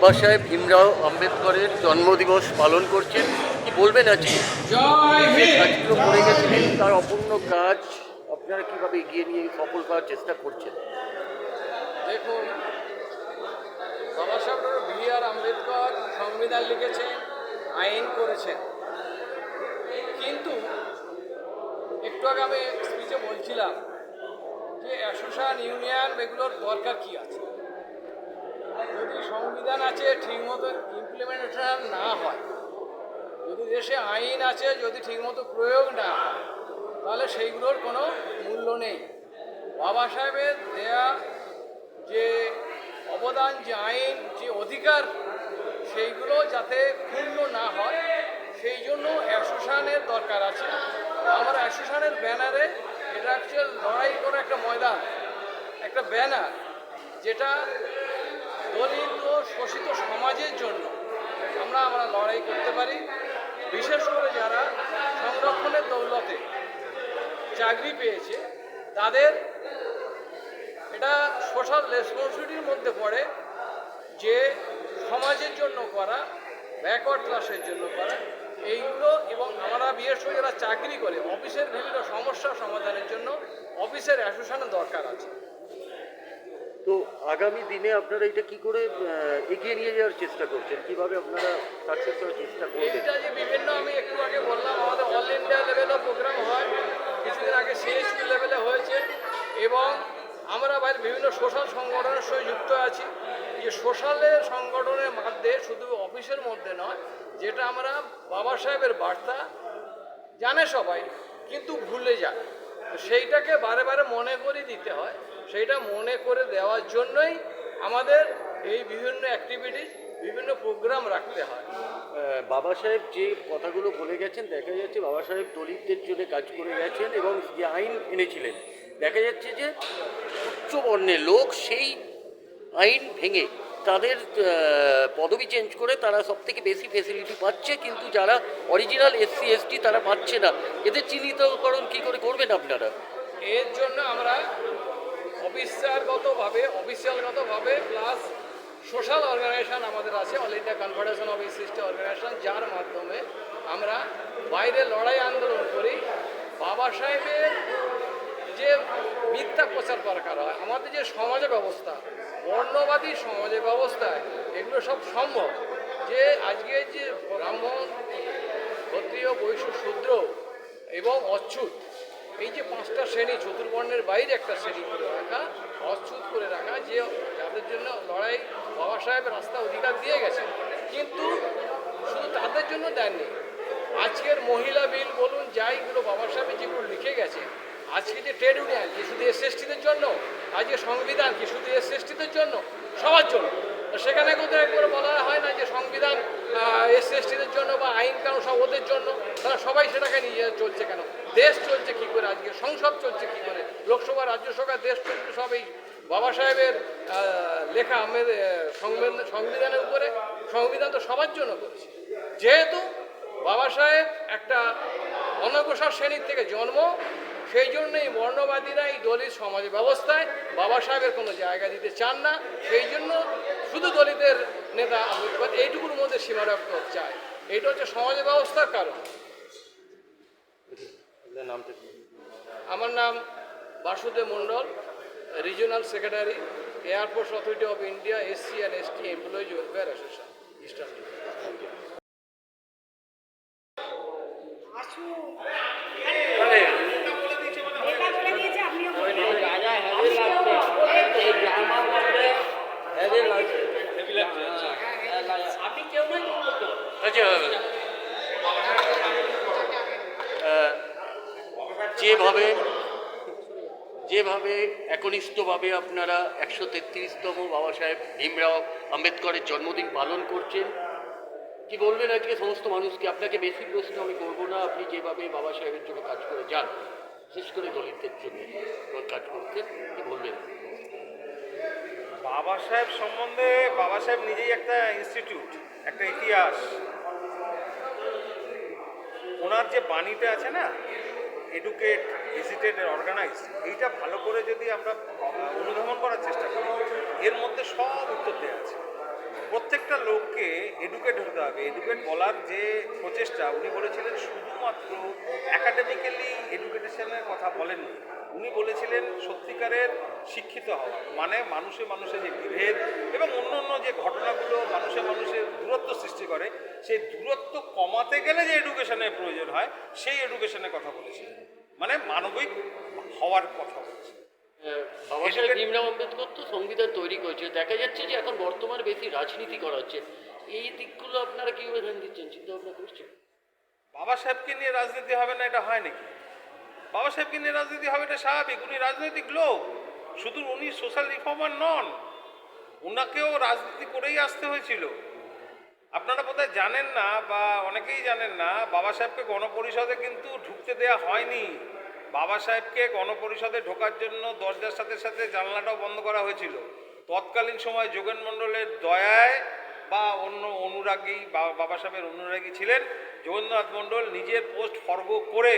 বাবা সাহেব ভীমরাও আম্বেদকরের জন্মদিবস পালন করছেন। কি বলবেন আজকে? কাজগুলো করে গেছিলেন তার অপূর্ণ কাজ আপনারা কীভাবে এগিয়ে নিয়ে সফল করার চেষ্টা করছেন? দেখুন বাবা সাহেব বি আর আম্বেদকর সংবিধান লিখেছেন আইন করেছেন। কিন্তু একটু আগে আমি স্পিচে বলছিলাম যে অ্যাসোসিয়েশন ইউনিয়ন এগুলোর দরকার কি আছে? যদি সংবিধান আছে, ঠিকমতো ইমপ্লিমেন্টেশন না হয়, যদি দেশে আইন আছে, যদি ঠিকমতো প্রয়োগ না হয়, তাহলে সেইগুলোর কোনো মূল্য নেই। বাবা সাহেবের দেয়া যে অবদান, যে আইন, যে অধিকার, সেইগুলো যাতে ক্ষুণ্ণ না হয়, সেই জন্য অ্যাসোসিয়েশনের দরকার আছে। আমার অ্যাসোসিয়েশনের ব্যানারে এটা অ্যাকচুয়াল লড়াই করে একটা ময়দান, একটা ব্যানার, যেটা দলিত ও শোষিত সমাজের জন্য আমরা আমরা লড়াই করতে পারি। বিশেষ করে যারা সংরক্ষণের দৌলতে চাকরি পেয়েছে, তাদের এটা সোশ্যাল রেসপন্সিবিলিটির মধ্যে পড়ে যে সমাজের জন্য করা ব্যাকওয়ার্ড ক্লাসের জন্য করা, এইগুলো এবং আমরা বিশেষ করে যারা চাকরি করে, অফিসের বিভিন্ন সমস্যা সমাধানের জন্য অফিসের অ্যাসোসিয়েশনের দরকার আছে। তো আগামী দিনে আপনারা এটা কি করে এগিয়ে নিয়ে যাওয়ার চেষ্টা করছেন? কীভাবে আপনারা সাকসেস করার চেষ্টা করবেন? এটা যে বিভিন্ন আমি একটু আগে বললাম, আমাদের অল ইন্ডিয়া লেভেলও প্রোগ্রাম হয়, কিছুদিন আগে সিএসপি লেভেলে হয়েছে এবং আমরা বাইরে বিভিন্ন সোশ্যাল সংগঠনের সঙ্গে যুক্ত আছি। যে সোশ্যালের সংগঠনের মধ্যে শুধু অফিসের মধ্যে নয়, যেটা আমরা বাবা সাহেবের বার্তা জানে সবাই, কিন্তু ভুলে যায়। সেইটাকে বারে বারে মনে করে দিতে হয়। সেইটা মনে করে দেওয়ার জন্যই আমাদের এই বিভিন্ন অ্যাক্টিভিটিস বিভিন্ন প্রোগ্রাম রাখতে হয়। বাবা সাহেব যে কথাগুলো বলে গেছেন দেখা যাচ্ছে বাবা সাহেব দলিতদের জন্য কাজ করে গেছেন এবং যে আইন এনেছিলেন। দেখা যাচ্ছে যে উচ্চ বর্ণের লোক সেই আইন ভেঙে তাদের পদবি চেঞ্জ করে তারা সব থেকে বেশি ফেসিলিটি পাচ্ছে কিন্তু যারা অরিজিনাল এসসি এসটি তারা পাচ্ছে না। এদের চিহ্নিতকরণ কী করে করবেন আপনারা? এর জন্য আমরা অফিসারগতভাবে, অফিসিয়ালগতভাবে প্লাস সোশ্যাল অর্গানাইজেশন আমাদের আছে all India confederation of system organisation যার মাধ্যমে আমরা বাইরে লড়াই আন্দোলন করি। বাবা সাহেবের যে মিথ্যা প্রচার দরকার হয়, আমাদের যে সমাজ ব্যবস্থা, বর্ণবাদী সমাজ ব্যবস্থায় এগুলো সব সম্ভব। যে আজকে যে ব্রাহ্মণ, ক্ষত্রিয়, বৈশ্য, শূদ্র এবং অচ্যুত এই যে পাঁচটা শ্রেণি, চতুর্বর্ণের বাইরে একটা শ্রেণি করে রাখা অচ্ছুত করে রাখা, যে যাদের জন্য লড়াই বাবা সাহেব রাস্তা অধিকার দিয়ে গেছে কিন্তু শুধু তাদের জন্য দেননি। আজকের মহিলা বিল বলুন যাইগুলো বাবা সাহেব যেগুলো লিখে গেছে আজকে যে ট্রেড ইউনিয়ন, কি শুধু এস এসটিদের জন্য? আজকে সংবিধান, কি শুধু এস এসটিদের জন্য? সবার জন্য। সেখানে কোথাও একবার বলা হয় না যে সংবিধান এস এসটিদের জন্য বা আইন কানুন সব ওদের জন্য। তারা সবাই সেটাকে নিয়ে চলছে কেন? দেশ চলছে কি করে আজকে? সংসদ চলছে কি করে? লোকসভা রাজ্যসভা দেশ চলছে সব এই বাবা সাহেবের লেখা আমাদের সংবিধানের উপরে। সংবিধান তো সবার জন্য করেছে। যেহেতু বাবা সাহেব একটা অনগ্রসর শ্রেণির থেকে জন্ম সেই জন্যই বর্ণবাদীরা এই দলিত সমাজ ব্যবস্থায় বাবা সাহেবের কোনো জায়গা দিতে চান না। সেই জন্য শুধু দলিতের নেতা আম্বেদকর এইটুকুর মধ্যে সীমাবদ্ধ চায়। এইটা হচ্ছে সমাজ ব্যবস্থার কারণ? আমার নাম Basudev Mondal regional secretary air force authority of India SC and ST employees welfare association eastern মানে এটা বলে দিয়েছে আপনিও বলে আচ্ছা আহ, যেভাবে যেভাবে একনিষ্ঠভাবে আপনারা একশো তেত্রিশতম বাবা সাহেব ভীমরাও আম্বেদকরের জন্মদিন পালন করছেন, কি বলবেন আজকে সমস্ত মানুষকে? আপনাকে বেশি প্রশ্ন আমি করব না, আপনি যেভাবে বাবা সাহেবের জন্য কাজ করে যান, বিশেষ করে দলিতদের জন্য কাজ করতেন কি বলবেন? বাবা সাহেব সম্বন্ধে, বাবা সাহেব নিজেই একটা ইনস্টিটিউট একটা ইতিহাস। ওনার যে বাণীটা আছে না এডুকেট ভিজিটেড অর্গানাইজ এইটা ভালো করে যদি আমরা অনুধাবন করার চেষ্টা করি, এর মধ্যে সব উত্তর দেওয়া আছে। প্রত্যেকটা লোককে এডুকেট হতে হবে। এডুকেট বলার যে প্রচেষ্টা, উনি বলেছিলেন, শুধুমাত্র অ্যাকাডেমিক্যালি এডুকেশনের কথা বলেননি। উনি বলেছিলেন সত্যিকারের শিক্ষিত হওয়া মানে মানুষে মানুষে যে বিভেদ এবং অন্য অন্য যে ঘটনাগুলো মানুষে মানুষের দূরত্ব সৃষ্টি করে সেই দূরত্ব কমাতে গেলে যে এডুকেশনের প্রয়োজন হয় সেই এডুকেশনের কথা বলেছিলেন। মানে মানবিক হওয়ার কথা বলেছিলেন। বাবা সাহেব ভীমরাও আম্বেদকর তো সংবিধান তৈরি করেছে। দেখা যাচ্ছে যে এখন বর্তমানে বেশি রাজনীতি করা হচ্ছে। এই দিকগুলো আপনারা কীভাবে ধ্যান দিচ্ছেন চিন্তা ভাবনা করছেন? বাবা সাহেবকে নিয়ে রাজনীতি হবে না এটা হয় নাকি? বাবা সাহেবকে নিয়ে রাজনীতি হবে এটা স্বাভাবিক, উনি রাজনৈতিক লোক, শুধু উনি সোশ্যাল রিফর্মার নন ওনাকেও রাজনীতি করেই আসতে হয়েছিল। আপনারা বোধহয় জানেন না বা অনেকেই জানেন না, বাবা সাহেবকে গণপরিষদে কিন্তু ঢুকতে দেয়া হয়নি। বাবা সাহেবকে গণপরিষদে ঢোকার জন্য দরজার সাথে সাথে জানলাটাও বন্ধ করা হয়েছিল। তৎকালীন সময় যোগেন মণ্ডলের দয়ায় বা অন্য অনুরাগী বাবা সাহেবের অনুরাগী ছিলেন, যোগেন্দ্রনাথ মণ্ডল নিজের পোস্ট ফর্গ করে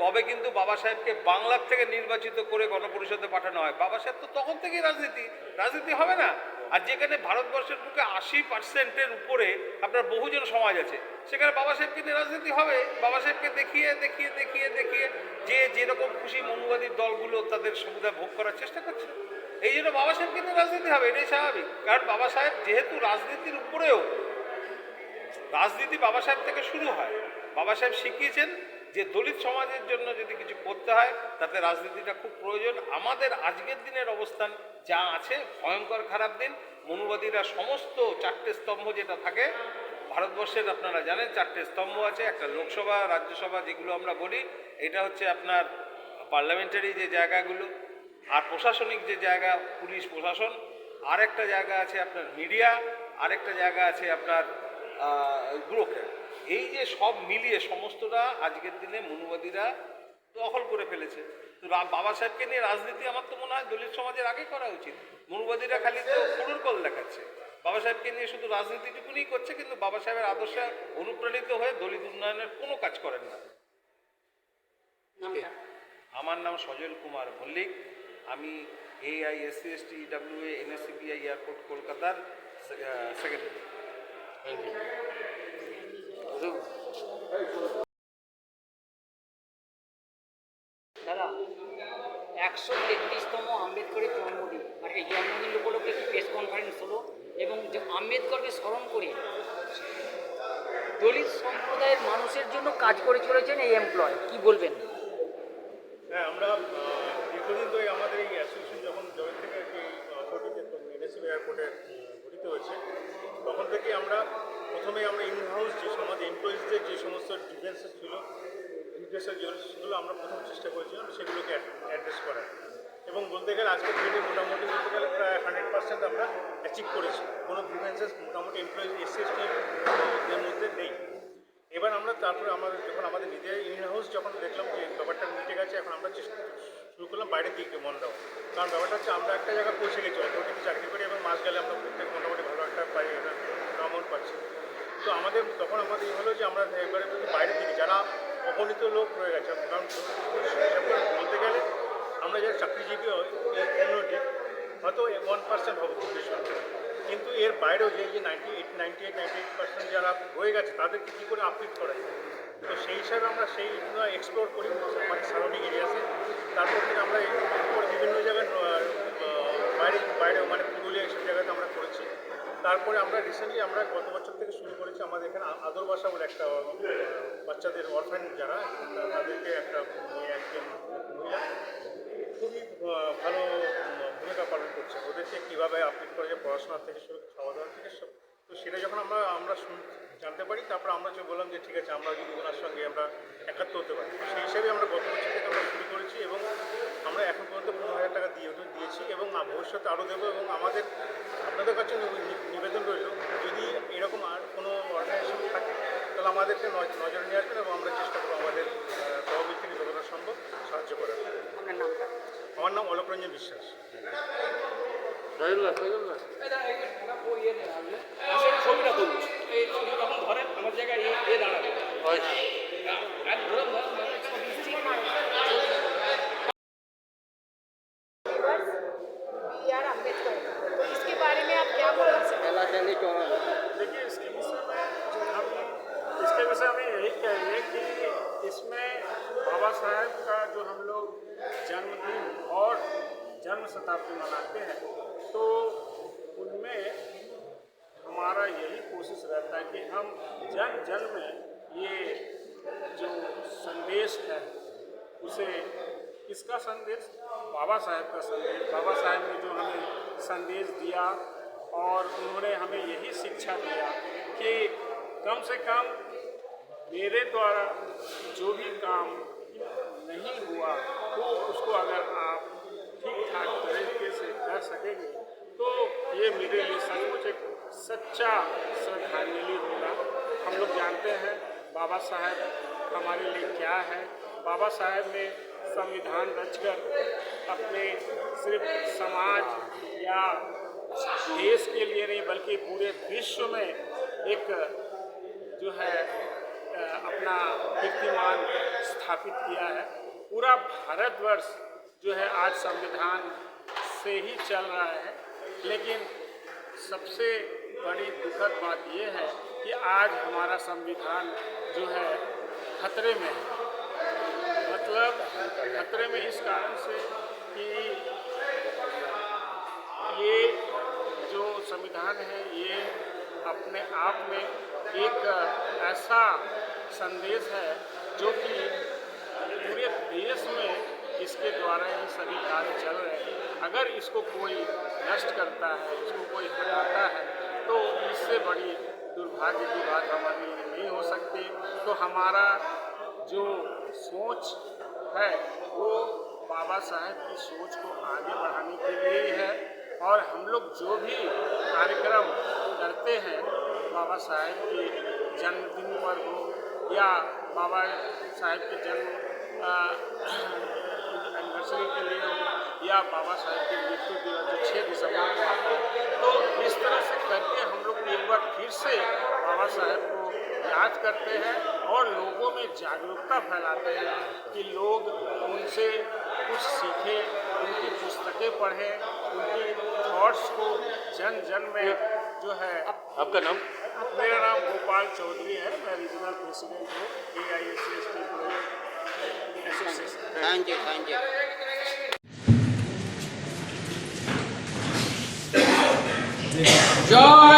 তবে কিন্তু বাবা সাহেবকে বাংলার থেকে নির্বাচিত করে গণপরিষদে পাঠানো হয়। বাবা সাহেব তো তখন থেকেই রাজনীতি রাজনীতি হবে না। আর যেখানে ভারতবর্ষের বুকে আশি পার্সেন্টের উপরে আপনার বহুজন সমাজ আছে, সেখানে বাবা সাহেবকে নিয়ে রাজনীতি হবে। বাবা সাহেবকে দেখিয়ে দেখিয়ে দেখিয়ে দেখিয়ে যে যেরকম খুশি মনুবাদী দলগুলো তাদের সুবিধা ভোগ করার চেষ্টা করছে, এই জন্য বাবা সাহেবকে নিয়ে রাজনীতি হবে, এটাই স্বাভাবিক। কারণ বাবা সাহেব যেহেতু রাজনীতির উপরেও, রাজনীতি বাবা সাহেব থেকে শুরু হয়। বাবা সাহেব শিখিয়েছেন যে দলিত সমাজের জন্য যদি কিছু করতে হয়, তাতে রাজনীতিটা খুব প্রয়োজন। আমাদের আজকের দিনের অবস্থান যা আছে, ভয়ঙ্কর খারাপ দিন। মনুবাদীরা সমস্ত চারটে স্তম্ভ যেটা থাকে, ভারতবর্ষের আপনারা জানেন চারটে স্তম্ভ আছে, একটা লোকসভা, রাজ্যসভা যেগুলো আমরা বলি, এটা হচ্ছে আপনার পার্লামেন্টারি যে জায়গাগুলো আর প্রশাসনিক যে জায়গা, পুলিশ প্রশাসন। আর একটা জায়গা আছে আপনার মিডিয়া, আরেকটা জায়গা আছে আপনার ব্যুরোক্র্যাট এই যে সব মিলিয়ে সমস্তটা আজকের দিনে মনুবাদীরা দখল করে ফেলেছে। তো বাবা সাহেবকে নিয়ে রাজনীতি আমার তো মনে হয় দলিত সমাজের আগে করা উচিত। মনুবাদীরা খালি তো ফুরুর কল দেখাচ্ছে। বাবা সাহেবকে নিয়ে শুধু রাজনীতিটুকুনি করছে কিন্তু বাবা সাহেবের আদর্শে অনুপ্রাণিত হয়ে দলিত উন্নয়নের কোনো কাজ করেন না। আমার নাম সজল কুমার মল্লিক। আমি AI SC ST EW A NSCPI airport কলকাতার সেক্রেটারি দাদা, একশো তেত্রিশতম আম্বেদকরের জন্মদিন। আর এই জন্মদিন উপলক্ষে একটি প্রেস কনফারেন্স হলো এবং যে আম্বেদকরকে স্মরণ করে দলিত সম্প্রদায়ের মানুষের জন্য কাজ করে চলেছেন এই এমপ্লয় কি বলবেন? হ্যাঁ আমরা দীর্ঘদিন ধরে আমাদের এই অ্যাসোসিয়েশন যখন জয়েন থেকে এনএসসি এয়ারপোর্টে গঠিত হয়েছে তখন থেকে আমরা প্রথমে আমরা ইন হাউস যে সমাজ এমপ্লয়িজদের যে সমস্ত ডিফেন্সেস ছিল ইন্টারেস্টের যেগুলো আমরা প্রথম চেষ্টা করেছিলাম, সেগুলোকে অ্যাড্রেস করার। এবং বলতে গেলে আজকের ডেটে মোটামুটি বলতে গেলে প্রায় হান্ড্রেড পার্সেন্ট আমরা অ্যাচিভ করেছি। কোনো গ্রিভেন্সেস মোটামুটি এমপ্লয়িজ এসসি এসটিদের মধ্যে নেই। এবার আমরা তারপরে আমাদের যখন আমাদের নিজের ইন হাউস যখন দেখলাম যে ব্যাপারটা মিটে গেছে, এখন আমরা চেষ্টা শুরু করলাম বাইরের দিকে মন দেওয়া। কারণ ব্যাপারটা হচ্ছে আমরা একটা জায়গায় পৌঁছে গেছি অটোমেটিক চাকরি করি এবং মাস গেলে আমরা প্রত্যেক মোটামুটি একটা অ্যামাউন্ট পাচ্ছি। তো আমাদের তখন আমাদের হলো যে আমরা এবারে বাইরের দিকে যারা অগণিত লোক রয়ে গেছে কারণ বলতে গেলে আমরা যারা চাকরিজীবী হয়, এই কমিউনিটি হয়তো ওয়ান পার্সেন্ট হবে কিন্তু এর বাইরেও যে যে ninety eight ninety eight ninety eight percent যারা রয়ে গেছে তাদেরকে কী করে আপলিট করা যায়? তো সেই হিসাবে আমরা সেই এক্সপ্লোর করি আমাদের সারাউন্ডিং এরিয়াতে তারপর থেকে আমরা বিভিন্ন জায়গায় বাইরে বাইরে মানে পুরুলিয়া এইসব জায়গাতে আমরা করেছি। তারপরে আমরা রিসেন্টলি আমরা গত বছর থেকে শুরু করেছি আমাদের এখানে আদর বাসা বলে একটা বাচ্চাদের অরফ্যান যারা, তাদেরকে একটা একজন মহিলা খুবই ভালো ভূমিকা পালন করছে। ওদেরকে কীভাবে আপডেট করা যায়, পড়াশোনা থেকে শুরু খাওয়া দাওয়া থেকে সব, তো সেটা যখন আমরা আমরা জানতে পারি, তারপর আমরা যে বললাম যে ঠিক আছে, আমরা যদি ওনার সঙ্গে আমরা একাত্ম হতে পারি। সেই হিসাবে আমরা গত বছর থেকে আমরা শুরু করেছি এবং আমরা এখন পর্যন্ত পনেরো হাজার টাকা দিয়ে দিয়েছি এবং ভবিষ্যতে আরও দেবো এবং আমাদের, আপনাদের কাছে নিবে- নিবেদন রইল যদি এরকম আর কোনো অর্গানাইজেশন থাকে তাহলে আমাদেরকে নজ- নজরে নিয়ে আসবেন এবং আমরা চেষ্টা করবো আমাদের আহ, তহবিল থেকে যতটা সম্ভব সাহায্য করার আপনার নামটা আমার নাম অলোক রঞ্জন বিশ্বাস সাহেবুল্লাহ সাহেবুল্লাহ এটা এই একটা বই ইয়ে নেই, আমি আমি এই ছবিটা তুলবো এই ছবি যখন ধরেন আমার জায়গায় এ এ দাঁড়াবে আচ্ছা আর ধরেন ধরেন ধরেন बी आर अम्बेडकर तो इसके बारे में आप क्या बोलना चाहेंगे এলাকায় देखिए इसके विषय में हम इसके यही कहेंगे कि इसमें बाबा साहेब का जो हम लोग जन्मदिन और जन्म शताब्दी मनाते हैं तो उनमें हमारा यही कोशिश रहता है कि हम जन जन में ये जो संदेश है, उसे किसका संदेश? बाबा साहेब का संदेश। बाबा साहेब ने जो हमें संदेश दिया और उन्होंने हमें यही शिक्षा दिया कि कम से कम मेरे द्वारा जो भी काम नहीं हुआ तो उसको अगर आप ठीक ठाक तरीके से कर सकेंगे तो ये मेरे लिए सचमुच एक सच्चा श्रद्धांजलि होगा। हम लोग जानते हैं बाबा साहेब हमारे लिए क्या है। बाबा साहेब ने संविधान रचकर अपने सिर्फ़ समाज या देश के लिए नहीं, बल्कि पूरे विश्व में एक जो है अपना कीर्तिमान स्थापित किया है। पूरा भारतवर्ष जो है आज संविधान से ही चल रहा है। लेकिन सबसे बड़ी दुखद बात यह है कि आज हमारा संविधान जो है खतरे में है। मतलब खतरे में इस कारण से कि ये जो संविधान है, ये अपने आप में एक ऐसा संदेश है जो कि पूरे देश में इसके द्वारा ही सभी कार्य चल रहे हैं। अगर इसको कोई नष्ट करता है, इसको कोई हटाता है तो इससे बड़ी दुर्भाग्य की बात हमारे लिए नहीं हो सकती। तो हमारा जो सोच है, वो बाबा साहेब की सोच को आगे बढ़ाने के लिए ही है। और हम लोग जो भी कार्यक्रम करते हैं, बाबा साहेब के जन्मदिन पर हो या बाबा साहेब के जन्म एनिवर्सरी के लिए हो या बाबा साहेब की मृत्यु दिवस, जो छः दिसंबर को आता है। तो इस तरह से करके हम लोग एक बार फिर से बाबा साहेब को याद करते हैं और लोगों में जागरूकता फैलाते हैं कि लोग उनसे कुछ सीखें, उनकी पुस्तकें पढ़ें, उनके थॉट्स को जन जन में जो है आपका नाम? मेरा नाम गोपाल चौधरी है। मैं रीजनल प्रेसिडेंट हूँ। A I S C S T association thank you thank you Joy